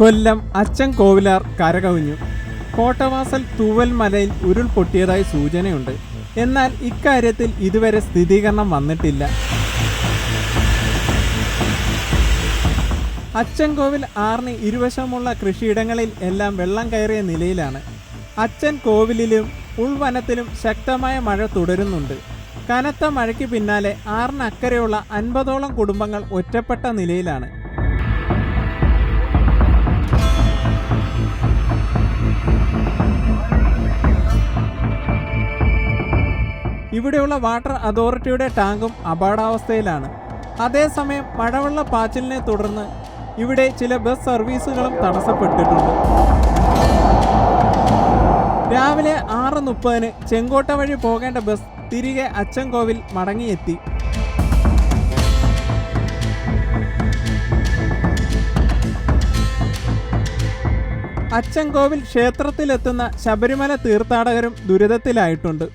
കൊല്ലം അച്ഛൻ കോവിലാർ കരകവിഞ്ഞു. കോട്ടവാസൽ തൂവൽ മലയിൽ ഉരുൾപൊട്ടിയതായി സൂചനയുണ്ട്. എന്നാൽ ഇക്കാര്യത്തിൽ ഇതുവരെ സ്ഥിരീകരണം വന്നിട്ടില്ല. അച്ചൻകോവിൽ ആറിന് ഇരുവശമുള്ള കൃഷിയിടങ്ങളിൽ എല്ലാം വെള്ളം കയറിയ നിലയിലാണ്. അച്ഛൻ കോവിലിലും ഉൾവനത്തിലും ശക്തമായ മഴ തുടരുന്നുണ്ട്. കനത്ത മഴയ്ക്ക് പിന്നാലെ ആറിനക്കരെയുള്ള അൻപതോളം കുടുംബങ്ങൾ ഒറ്റപ്പെട്ട നിലയിലാണ്. ഇവിടെയുള്ള വാട്ടർ അതോറിറ്റിയുടെ ടാങ്കും അപകടാവസ്ഥയിലാണ് അതേസമയം മഴവെള്ള പാച്ചിലിനെ തുടർന്ന് ഇവിടെ ചില ബസ് സർവീസുകളും തടസ്സപ്പെട്ടിട്ടുണ്ട്. രാവിലെ ആറ് മുപ്പതിന് ചെങ്കോട്ട വഴി പോകേണ്ട ബസ് തിരികെ അച്ചൻകോവിൽ മടങ്ങിയെത്തി. അച്ചൻകോവിൽ ക്ഷേത്രത്തിലെത്തുന്ന ശബരിമല തീർത്ഥാടകരും ദുരിതത്തിലായിട്ടുണ്ട്.